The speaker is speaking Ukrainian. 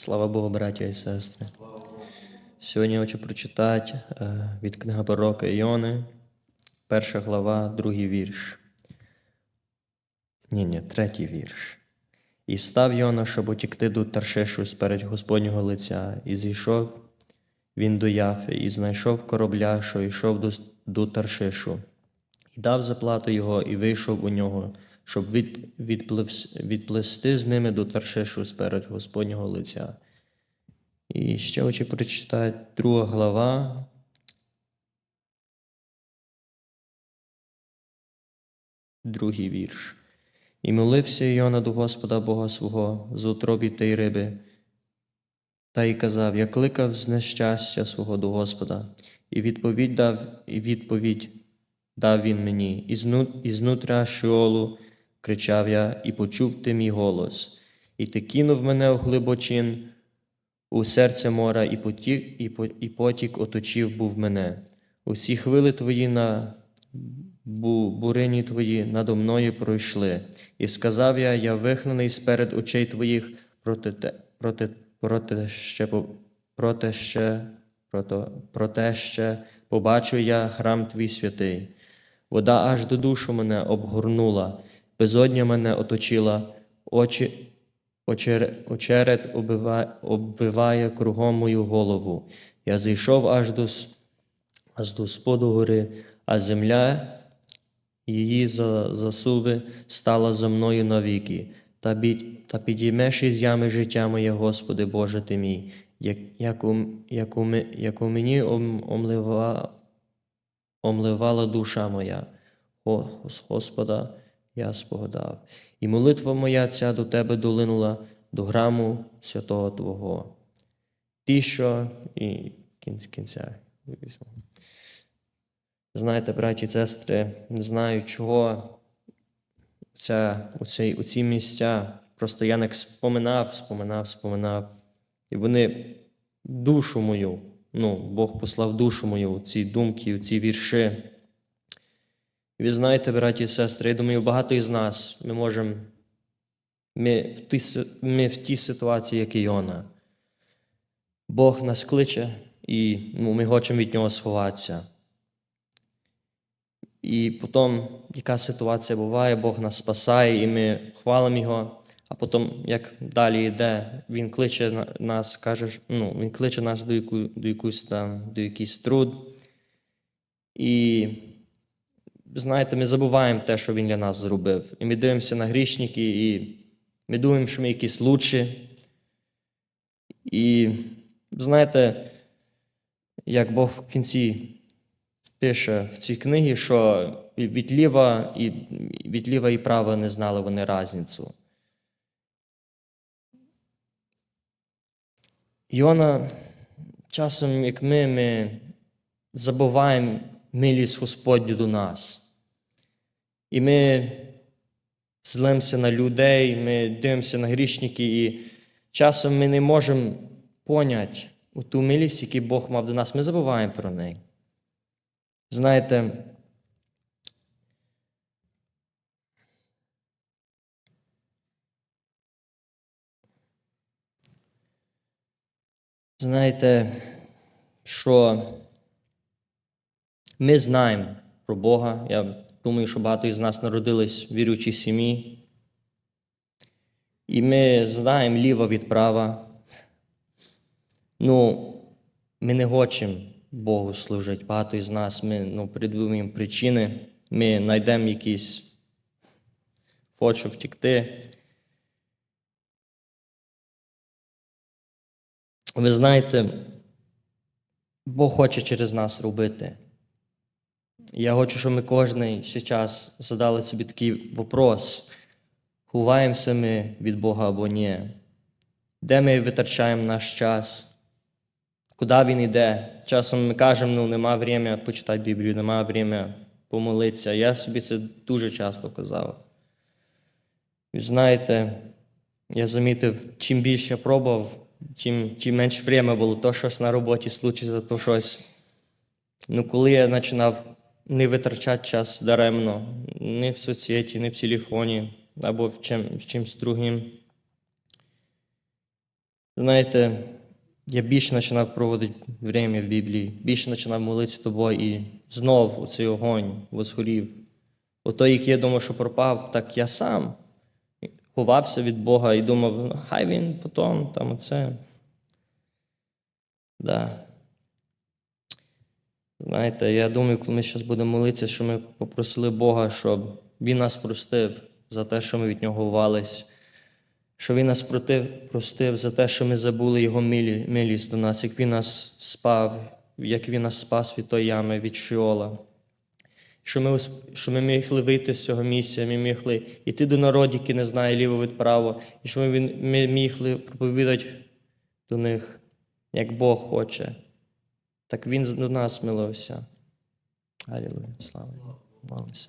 Слава Богу, браття і сестри. Сьогодні я хочу прочитати е, від книги пророка Іони, перша глава, другий вірш. Ні, ні, третій вірш. І встав Йона, щоб утікти до Таршишу сперед Господнього лиця, і зійшов він до Яфи, і знайшов корабля, що йшов до, до Таршишу, і дав заплату його, і вийшов у нього, щоб від, відпливс- відплисти з ними до Таршишу сперед Господнього лиця. І ще хочу прочитати друга глава. Другий вірш. І молився Йона до Господа Бога свого з утробі й риби, та й казав: Я кликав з нещастя свого до Господа, і відповідь дав, і відповідь дав він мені, і зну, і знутря Шеолу кричав я, і почув ти мій голос, і ти кинув мене у глибочин, у серце мора, і потік, і, і потік оточив був мене. Усі хвили твої на бу, бурині твої надо мною пройшли. І сказав я, я вихнаний сперед очей твоїх проти, те, проти, проти ще, проти ще, проти, проте ще побачу я храм твій святий. Вода аж до душу мене обгорнула, безодня мене оточила, очі, очер, очерет оббиває, оббиває кругом мою голову. Я зайшов аж до, аж до споду гори, а земля її за- засуви стала за мною навіки. Та, бі- та підіймеш із ями життя моє, Господи Боже ти мій, як, як, у, як, у, як у мені ом, омлива, омливала душа моя. О, Господа я спогадав. І молитва моя ця до Тебе долинула до граму святого Твого. Ті, що і кінць кінця візьму. Знаєте, браті і сестри, не знаю, чого ця, оці, оці місця. Просто я не споминав, споминав, споминав. І вони душу мою, ну, Бог послав душу мою, у ці думки, у ці вірші. І ви знаєте, браті і сестри, я думаю, багато із нас ми можемо. Ми в, тій, ми в тій ситуації, як і Йона. Бог нас кличе, і ну, ми хочемо від нього сховатися. І потім, яка ситуація буває, Бог нас спасає, і ми хвалимо Його. А потім, як далі йде, Він кличе нас, каже, ну, Він кличе нас до, яку, до, якусь там, до якийсь труд. І знаєте, ми забуваємо те, що Він для нас зробив. І ми дивимося на грішники, і ми думаємо, що ми якісь лучші. І знаєте, як Бог в кінці пише в цій книгі, що від ліва і, від ліва і права не знали вони різницю. Йона, часом, як ми, ми забуваємо милість Господню до нас. І ми злимося на людей, ми дивимося на грішники, і часом ми не можемо поняти ту милість, яку Бог мав до нас. Ми забуваємо про неї. Знаєте, знаєте, що ми знаємо про Бога. Я думаю, що багато із нас народились в віруючій сім'ї. І ми знаємо ліво від права. Ну, ми не хочемо Богу служити. Багато із нас ми ну, придумуємо причини, ми знайдемо якісь хочу втікти. Ви знаєте, Бог хоче через нас робити. Я хочу, щоб ми кожен час задали собі такий вопрос: ховаємося ми від Бога або ні? Де ми витрачаємо наш час? Куди він йде? Часом ми кажемо, ну нема время почитати Біблію, нема время помолитися. Я собі це дуже часто казав. І знаєте, я замітив, чим більше я пробував, чим, чим менше время було, то щось на роботі случиться, то щось. Ну, коли я починав не витрачати час даремно, не в соцсеті, не в телефоні або в, чим, в чимсь другим. Знаєте, я більше починав проводити время в Біблії, більше починав молитися тобою, і знов цей огонь восгорів. Отой, який я думав, що пропав, так я сам ховався від Бога і думав, «Ну, хай він потім там оце. Да. Знаєте, я думаю, коли ми зараз будемо молитися, що ми попросили Бога, щоб Він нас простив за те, що ми від нього ховались, що Він нас против, простив за те, що ми забули Його милі, милість до нас, як Він нас спав, як Він нас спас від тої ями, від Шіола. Що ми, що ми могли вийти з цього місця, ми могли йти до народів, які не знають ліво від право, і що ми, ми могли проповідати до них, як Бог хоче. Так Він до нас милився. Алілуя, слава. Молимося.